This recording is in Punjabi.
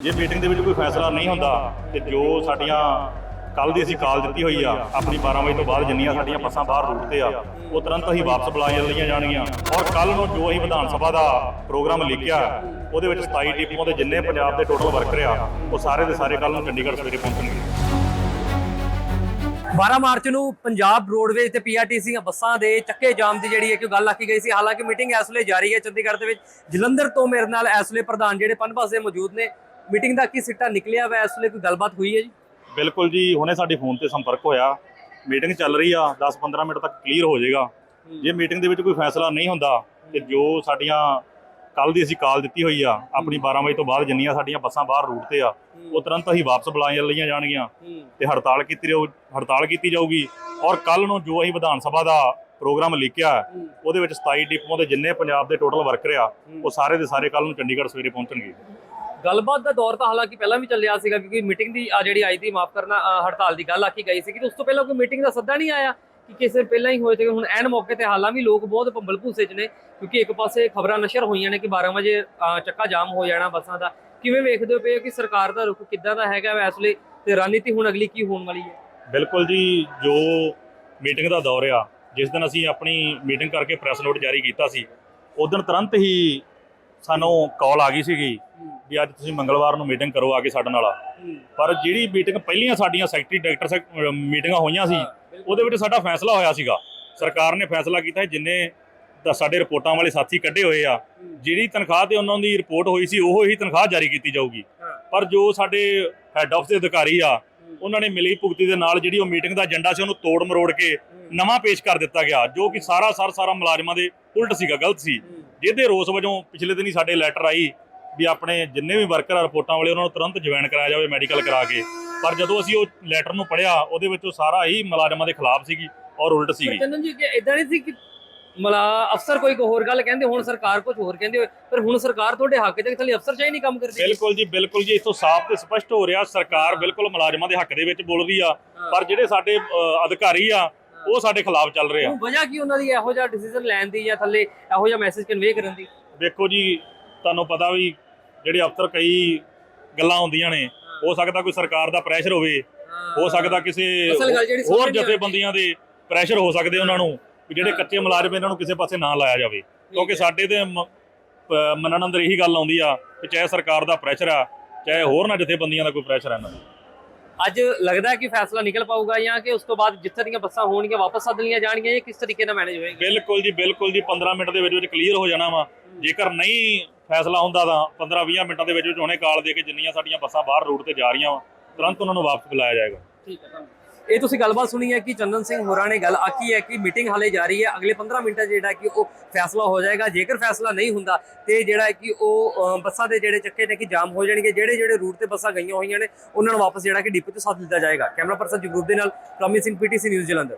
ਜੇ ਮੀਟਿੰਗ ਦੇ ਵਿੱਚ ਕੋਈ ਫੈਸਲਾ ਨਹੀਂ ਹੁੰਦਾ ਤੇ ਜੋ ਸਾਡੀਆਂ ਕੱਲ ਦੀ ਅਸੀਂ ਕਾਲ ਦਿੱਤੀ ਹੋਈ ਆ, ਆਪਣੀ 12 ਵਜੇ ਤੋਂ ਬਾਅਦ ਜਿੰਨੀਆਂ ਸਾਡੀਆਂ ਬੱਸਾਂ ਬਾਹਰ ਰੂਟ ਤੇ ਆ, ਉਹ ਤੁਰੰਤ ਹੀ ਵਾਪਸ ਬੁਲਾਈਆਂ ਲਈਆਂ ਜਾਣਗੀਆਂ। ਔਰ ਕੱਲ ਨੂੰ ਜੋ ਅਸੀਂ ਵਿਧਾਨ ਸਭਾ ਦਾ ਪ੍ਰੋਗਰਾਮ ਲਿਖਿਆ, ਉਹਦੇ ਵਿੱਚ 27 ਡਿਪੂਆਂ ਦੇ ਜਿੰਨੇ ਪੰਜਾਬ ਦੇ ਟੋਟਲ ਵਰਕਰ ਆ, ਉਹ ਸਾਰੇ ਦੇ ਸਾਰੇ ਕੱਲ ਨੂੰ ਚੰਡੀਗੜ੍ਹ ਸਵੇਰੇ ਪਹੁੰਚਣਗੇ। 12 ਮਾਰਚ ਨੂੰ ਪੰਜਾਬ ਰੋਡਵੇਜ਼ ਤੇ ਪੀਆਰਟੀਸੀ ਬੱਸਾਂ ਦੇ ਚੱਕੇ ਜਾਮ ਦੀ ਜਿਹੜੀ ਹੈ ਕਿ ਗੱਲ ਆਖੀ ਗਈ ਸੀ, ਹਾਲਾਂਕਿ ਮੀਟਿੰਗ ਇਸ ਵੇਲੇ ਜਾਰੀ ਹੈ ਚੰਡੀਗੜ੍ਹ ਦੇ ਵਿੱਚ। ਜਲੰਧਰ ਤੋਂ ਮੇਰੇ ਨਾਲ ਇਸ ਵੇਲੇ ਪ੍ਰਧਾਨ ਜਿਹੜੇ ਪਨਬਸ ਦੇ ਮੌਜੂਦ ਨੇ ਮੀਟਿੰਗ ਦਾ ਕੀ ਸਿੱਟਾ ਨਿਕਲਿਆ ਵਾ? ਇਸ ਵੇਲੇ ਕੋਈ ਗੱਲਬਾਤ ਹੋਈ ਹੈ ਜੀ? ਬਿਲਕੁਲ ਜੀ ਹੁਣੇ ਸਾਡੇ ਫੋਨ ਤੇ ਸੰਪਰਕ ਹੋਇਆ। ਮੀਟਿੰਗ ਚੱਲ ਰਹੀ ਆ 10-15 ਮਿੰਟ ਤੱਕ ਕਲੀਅਰ ਹੋ ਜਾਏਗਾ। ਜੇ ਮੀਟਿੰਗ ਦੇ ਵਿੱਚ ਕੋਈ ਫੈਸਲਾ ਨਹੀਂ ਹੁੰਦਾ ਤੇ ਜੋ ਸਾਡੀਆਂ ਕੱਲ ਦੀ ਅਸੀਂ ਕਾਲ ਦਿੱਤੀ ਹੋਈ ਆ ਆਪਣੀ 12 ਵਜੇ ਤੋਂ ਬਾਅਦ ਜਿੰਨੀਆਂ ਸਾਡੀਆਂ ਬੱਸਾਂ ਬਾਹਰ ਰੂਟ ਤੇ ਆ ਉਹ ਤੁਰੰਤ ਹੀ ਵਾਪਸ ਬੁਲਾਈਆਂ ਲਈਆਂ ਜਾਣਗੀਆਂ। ਤੇ ਹੜਤਾਲ ਕੀਤੀ ਹੜਤਾਲ ਕੀਤੀ ਜਾਊਗੀ। ਔਰ ਕੱਲ ਨੂੰ ਜੋ ਅਸੀਂ ਵਿਧਾਨ ਸਭਾ ਦਾ ਪ੍ਰੋਗਰਾਮ ਲਿਖਿਆ ਉਹਦੇ ਵਿੱਚ 27 ਡਿਪੂਆਂ ਦੇ ਜਿੰਨੇ ਪੰਜਾਬ ਦੇ ਟੋਟਲ ਵਰਕਰ ਆ ਉਹ ਸਾਰੇ ਦੇ ਸਾਰੇ ਕੱਲ ਨੂੰ ਚੰਡੀਗੜ੍ਹ ਸਵੇਰੇ ਪਹੁੰਚਣਗੇ। ਗੱਲਬਾਤ ਦਾ ਦੌਰ ਤਾਂ ਹਾਲਾਂਕਿ ਪਹਿਲਾਂ ਵੀ ਚੱਲਿਆ ਸੀਗਾ, ਕਿਉਂਕਿ ਮੀਟਿੰਗ ਦੀ ਆ ਜਿਹੜੀ ਆਈ ਸੀ, ਮਾਫ ਕਰਨਾ ਹੜਤਾਲ ਦੀ ਗੱਲ ਆਖੀ ਗਈ ਸੀ ਕਿ ਉਸ ਤੋਂ ਪਹਿਲਾਂ ਕੋਈ ਮੀਟਿੰਗ ਦਾ ਸੱਦਾ ਨਹੀਂ ਆਇਆ ਕਿ ਕਿਸੇ ਪਹਿਲਾਂ ਹੀ ਹੋਏ ਤੇ ਹੁਣ ਐਨ ਮੌਕੇ ਤੇ ਹਾਲਾਂ ਵੀ ਲੋਕ ਬਹੁਤ ਭੰਬਲ ਭੂਸੇ ਚ ਨੇ, ਕਿਉਂਕਿ ਇੱਕ ਪਾਸੇ ਖਬਰਾਂ ਨਸ਼ਰ ਹੋਈਆਂ ਨੇ ਕਿ 12 ਵਜੇ ਚੱਕਾ ਜਾਮ ਹੋ ਜਾਣਾ ਬੱਸਾਂ ਦਾ। ਕਿਵੇਂ ਵੇਖਦੇ ਹੋ ਪਏ ਕਿ ਸਰਕਾਰ ਦਾ ਰੁਖ ਕਿੱਦਾਂ ਦਾ ਹੈਗਾ ਵਾ ਇਸ ਲਈ? ਤੇ ਰਣਨੀਤੀ ਹੁਣ ਅਗਲੀ ਕੀ ਹੋਣ ਵਾਲੀ ਹੈ? ਬਿਲਕੁਲ ਜੀ, ਜੋ ਮੀਟਿੰਗ ਦਾ ਦੌਰ ਆ, ਜਿਸ ਦਿਨ ਅਸੀਂ ਆਪਣੀ ਮੀਟਿੰਗ ਕਰਕੇ ਪ੍ਰੈਸ ਨੋਟ ਜਾਰੀ ਕੀਤਾ ਸੀ, ਉਸ ਦਿਨ ਤੁਰੰਤ ਹੀ ਸਾਨੂੰ ਕਾਲ ਆ ਗਈ ਸੀਗੀ ਵੀ ਅੱਜ ਤੁਸੀਂ ਮੰਗਲਵਾਰ ਨੂੰ ਮੀਟਿੰਗ ਕਰੋ ਆ ਕੇ ਸਾਡੇ ਨਾਲ। ਪਰ ਜਿਹੜੀ ਮੀਟਿੰਗ ਪਹਿਲੀਆਂ ਸਾਡੀਆਂ ਸੈਕਟਰੀ ਡਾਇਰੈਕਟਰ ਮੀਟਿੰਗਾਂ ਹੋਈਆਂ ਸੀ ਉਹਦੇ ਵਿੱਚ ਸਾਡਾ ਫੈਸਲਾ ਹੋਇਆ ਸੀਗਾ। ਸਰਕਾਰ ਨੇ ਫੈਸਲਾ ਕੀਤਾ ਜਿੰਨੇ ਸਾਡੇ ਰਿਪੋਰਟਾਂ ਵਾਲੇ ਸਾਥੀ ਕੱਢੇ ਹੋਏ ਆ ਜਿਹੜੀ ਤਨਖਾਹ ਤੇ ਉਹਨਾਂ ਦੀ ਰਿਪੋਰਟ ਹੋਈ ਸੀ ਉਹ ਹੀ ਤਨਖਾਹ ਜਾਰੀ ਕੀਤੀ ਜਾਊਗੀ। ਪਰ ਜੋ ਸਾਡੇ ਹੈੱਡ ਆਫਿਸ ਦੇ ਅਧਿਕਾਰੀ ਆ ਉਹਨਾਂ ਨੇ ਮਿਲੀ ਭੁਗਤੀ ਦੇ ਨਾਲ ਜਿਹੜੀ ਉਹ ਮੀਟਿੰਗ ਦਾ ਏਜੰਡਾ ਸੀ ਉਹਨੂੰ ਤੋੜ ਮਰੋੜ ਕੇ ਨਵਾਂ ਪੇਸ਼ ਕਰ ਦਿੱਤਾ ਗਿਆ ਜੋ ਕਿ ਸਾਰਾ ਸਰ ਸਾਰਾ ਮੁਲਾਜ਼ਮਾਂ ਦੇ ਉਲਟ ਸੀਗਾ ਗਲਤ ਸੀ। ਜਿਹਦੇ ਰੋਸ ਵਜੋਂ ਪਿਛਲੇ ਦਿਨੀ ਸਾਡੇ ਲੈਟਰ ਆਈ ਵੀ ਆਪਣੇ ਜਿੰਨੇ ਵੀ ਵਰਕਰ ਆ ਰਿਪੋਰਟਾਂ ਵਾਲੇ ਉਹਨਾਂ ਨੂੰ ਤੁਰੰਤ ਜੁਆਇਨ ਕਰਾਇਆ ਜਾਵੇ ਮੈਡੀਕਲ ਕਰਾ ਕੇ। ਪਰ ਜਦੋਂ ਅਸੀਂ ਉਹ ਲੈਟਰ ਨੂੰ ਪੜ੍ਹਿਆ ਉਹਦੇ ਵਿੱਚ ਉਹ ਸਾਰਾ ਹੀ ਮੁਲਾਜ਼ਮਾਂ ਦੇ ਖਿਲਾਫ ਸੀਗੀ ਔਰ ਉਲਟ ਸੀਗੀ। ਚੰਦਨ ਜੀ ਕਿ ਇਦਾਂ ਨਹੀਂ ਸੀ ਕਿ ਮਲਾ ਅਫਸਰ ਕੋਈ ਹੋਰ ਗੱਲ ਕਹਿੰਦੇ ਹੁਣ ਸਰਕਾਰ ਕੁਝ ਹੋਰ ਕਹਿੰਦੇ ਪਰ ਹੁਣ ਸਰਕਾਰ ਤੁਹਾਡੇ ਹੱਕ 'ਚ ਥੱਲੇ ਅਫਸਰ ਚਾਹੀ ਨਹੀਂ ਕੰਮ ਕਰਦੀ। ਬਿਲਕੁਲ ਜੀ ਬਿਲਕੁਲ ਜੀ ਇਥੋਂ ਸਾਫ਼ ਤੇ ਸਪਸ਼ਟ ਹੋ ਰਿਹਾ ਸਰਕਾਰ ਬਿਲਕੁਲ ਮੁਲਾਜ਼ਮਾਂ ਦੇ ਹੱਕ ਦੇ ਵਿੱਚ ਬੋਲਦੀ ਆ ਪਰ ਜਿਹੜੇ ਸਾਡੇ ਅਧਿਕਾਰੀ ਆ ਉਹ ਸਾਡੇ ਖਿਲਾਫ ਚੱਲ ਰਹੇ ਆ। ਵਜ੍ਹਾ ਕੀ ਉਹਨਾਂ ਦੀ? ਇਹੋ ਜਿਹਾ ਡਿਸੀਜਨ ਲੈਣ ਦੀ ਜਾਂ ਥੱਲੇ ਇਹੋ ਜਿਹਾ ਮੈਸੇਜ ਕਨਵੇ ਕਰਨ ਦੀ? ਦੇਖੋ ਜੀ ਤੁਹਾਨੂੰ ਪਤਾ ਵੀ ਜਿਹੜੇ ਅਫਸਰ ਕਈ ਗੱਲਾਂ ਹੁੰਦੀਆਂ ਨੇ ਹੋ ਸਕਦਾ ਕੋਈ ਸਰਕਾਰ ਦਾ ਪ੍ਰੈਸ਼ਰ ਹੋਵੇ ਹੋ ਸਕਦਾ ਕਿਸੇ ਅਸਲ ਗੱਲ ਜਿਹੜੀ ਹੋਰ। ਜਥੇਬੰਦੀਆਂ ਦੇ ਪ੍ਰੈਸ਼ਰ ਹੋ ਸਕਦੇ ਉਹਨਾਂ ਨੂੰ ਵੀ ਜਿਹੜੇ ਕੱਚੇ ਮੁਲਾਜ਼ਮ ਇਹਨਾਂ ਨੂੰ ਕਿਸੇ ਪਾਸੇ ਨਾ ਲਾਇਆ ਜਾਵੇ। ਕਿਉਂਕਿ ਸਾਡੇ ਤੇ ਮੰਨਣ ਅੰਦਰ ਇਹੀ ਗੱਲ ਆਉਂਦੀ ਆ ਕਿ ਚਾਹੇ ਸਰਕਾਰ ਦਾ ਪ੍ਰੈਸ਼ਰ ਆ ਚਾਹੇ ਹੋਰ ਨਾ ਜਥੇਬੰਦੀਆਂ ਦਾ ਕੋਈ ਪ੍ਰੈਸ਼ਰ ਆ ਇਹਨਾਂ ਦਾ ਅੱਜ ਲੱਗਦਾ ਹੈ ਕਿ ਫੈਸਲਾ ਨਿਕਲ ਪਾਊਗਾ ਜਾਂ ਕਿ ਉਸ ਤੋਂ ਬਾਅਦ ਜਿੱਥੇ ਦੀਆਂ ਬੱਸਾਂ ਹੋਣਗੀਆਂ ਵਾਪਸ ਸੱਦ ਲਈਆਂ ਜਾਣਗੀਆਂ ਜਾਂ ਕਿਸ ਤਰੀਕੇ ਨਾਲ ਮੈਨੇਜ ਹੋਏਗਾ? ਬਿਲਕੁਲ ਜੀ ਬਿਲਕੁਲ ਜੀ 15 ਮਿੰਟ ਦੇ ਵਿੱਚ ਵਿੱਚ ਕਲੀਅਰ ਹੋ ਜਾਣਾ ਵਾ। ਜੇਕਰ ਨਹੀਂ ਫੈਸਲਾ ਹੁੰਦਾ ਤਾਂ 15-20 ਮਿੰਟਾਂ ਦੇ ਵਿੱਚ ਵਿੱਚ ਹੁਣੇ ਕਾਲ ਦੇ ਕੇ ਜਿੰਨੀਆਂ ਸਾਡੀਆਂ ਬੱਸਾਂ ਬਾਹਰ ਰੂਟ ਤੇ ਜਾ ਰਹੀਆਂ ਵਾ, ਤੁਰੰਤ ਉਹਨਾਂ ਨੂੰ ਵਾਪਸ ਬੁਲਾਇਆ ਜਾਏਗਾ। ਠੀਕ ਹੈ, ਧੰਨਵਾਦ। ਇਹ ਤੁਸੀਂ ਗੱਲਬਾਤ ਸੁਣੀ ਹੈ ਕਿ ਚੰਦਨ ਸਿੰਘ ਹੋਰਾਂ ਨੇ ਗੱਲ ਆਖੀ ਹੈ ਕਿ ਮੀਟਿੰਗ ਹਾਲੇ ਜਾਰੀ ਹੈ। ਅਗਲੇ 15 ਮਿੰਟਾਂ 'ਚ ਜਿਹੜਾ ਕਿ ਉਹ ਫੈਸਲਾ ਹੋ ਜਾਏਗਾ। ਜੇਕਰ ਫੈਸਲਾ ਨਹੀਂ ਹੁੰਦਾ ਤੇ ਜਿਹੜਾ ਕਿ ਉਹ ਬੱਸਾਂ ਦੇ ਜਿਹੜੇ ਚੱਕੇ ਨੇ ਕਿ ਜਾਮ ਹੋ ਜਾਣਗੇ, ਜਿਹੜੇ ਜਿਹੜੇ ਰੂਟ ਤੇ ਬੱਸਾਂ ਗਈਆਂ ਹੋਈਆਂ ਨੇ, ਉਹਨਾਂ ਨੂੰ ਵਾਪਸ ਜਿਹੜਾ ਕਿ ਡਿਪੂ 'ਚ ਸੱਦ ਦਿੱਤਾ ਜਾਏਗਾ। ਕੈਮਰਾ ਪਰਸਨ ਜਗਰੂਪ ਦੇ ਨਾਲ ਰਮੀ ਸਿੰਘ, ਪੀਟੀਸੀ ਨਿਊਜ਼ ਜਲੰਧਰ।